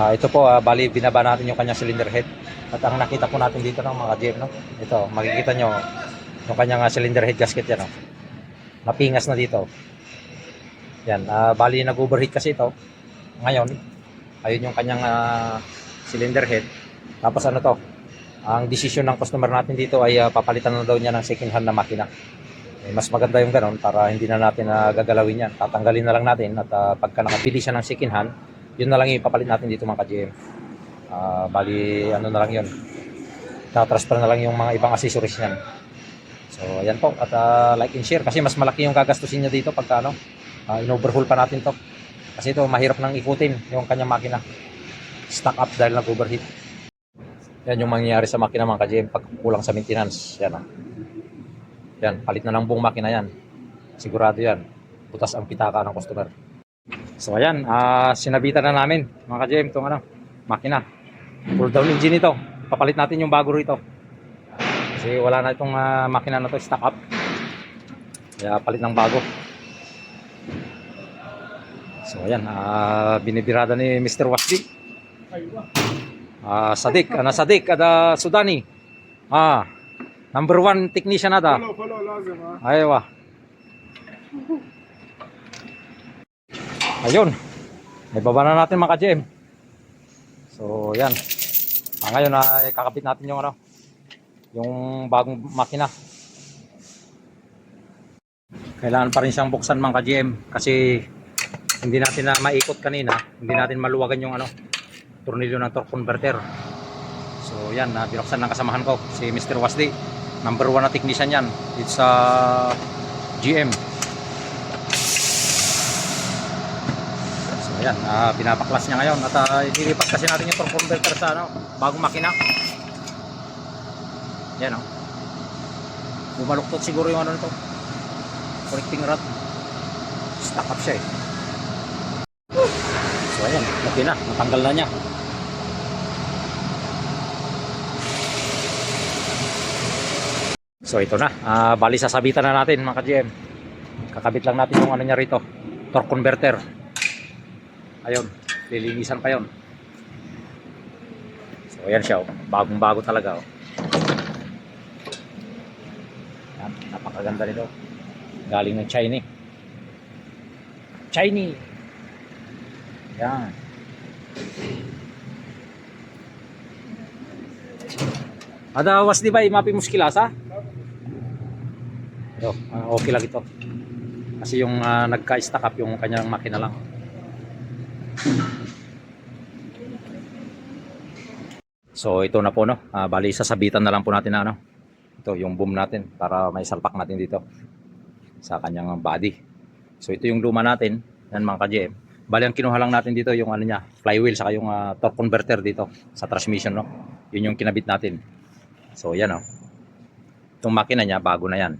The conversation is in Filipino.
Ah, ito po, ah, bali binaba natin yung kanyang cylinder head. At ang nakita po natin dito ng mga GM, no? Ito, makikita nyo yung kanyang ah, cylinder head gasket yan, no? Napingas na dito. Yan, ah, bali nag-overheat kasi ito. Ngayon, ayun yung kanyang ah, cylinder head. Tapos ano to? Ang desisyon ng customer natin dito ay ah, papalitan na daw niya ng second hand na makina. Eh, mas maganda yung ganon para hindi na natin na gagalawin yan. Tatanggalin na lang natin at ah, pagka nakabili siya ng second hand, yun na lang yung ipapalit natin dito mga ka-GM. Ah, bali, ano na lang yun. Tatransfer na lang yung mga ibang accessories niyan. So, ayan po. At ah, like and share kasi mas malaki yung gagastusin niya dito pagka ano, ah, in-overhaul pa natin to. Kasi ito, mahirap nang ikutin yung kanyang makina. Stuck up dahil nag-overheat. Yan yung mangyayari sa makina mga ka-GM pag kulang sa maintenance. Yan ah. Yan, palit na ng buong makina yan. Sigurado yan. Butas ang pitaka ng customer. So ayan, uh, sinabitan na namin mga ka-GM itong ano, makina. Pull down engine ito. Papalit natin yung bago rito. Kasi wala na itong uh, makina na to stock up. Kaya palit ng bago. So ayan, uh, binibirada ni Mr. Wasdi. Uh, Sadik, ana Sadik, ada Sudani. Ah, number one technician ada. Follow, follow, lazim ha. Aywa. Ayun. May baba na natin mga ka-GM. So, yan. Ah, ngayon, ah, kakapit natin yung ano, yung bagong makina. Kailangan pa rin siyang buksan mga ka-GM kasi hindi natin na maikot kanina, hindi natin maluwagan yung ano, tornilyo ng torque converter. So, yan, na binuksan ng kasamahan ko, si Mr. Wasdi. Number one na technician yan dito sa GM. So ayan, ah, pinapaklas niya ngayon at uh, ililipat kasi natin yung torque converter sa ano, bagong makina. Yan oh. Bumaluktot siguro yung ano nito. Connecting rod. Stuck up siya eh. So ayan, okay na, natanggal na niya. So ito na, ah, bali sasabitan na natin mga ka-GM. Kakabit lang natin yung ano niya rito, torque converter. Ayun, lilinisan pa yon. So ayan siya, oh. bagong bago talaga. Oh. Yan, napakaganda nito. Galing ng China. China. Yan. Ada was di ba imapi muskilasa? Yo, ah, okay lang ito. Kasi yung ah, nagka-stack up yung kanyang makina lang. So ito na po no. Ah, bali sasabitan na lang po natin na ano. Ito yung boom natin para may salpak natin dito sa kanyang body. So ito yung luma natin, yan mga ka-GM. Bali ang kinuha lang natin dito yung ano niya, flywheel saka yung ah, torque converter dito sa transmission no. Yun yung kinabit natin. So yan oh. Itong makina niya bago na yan.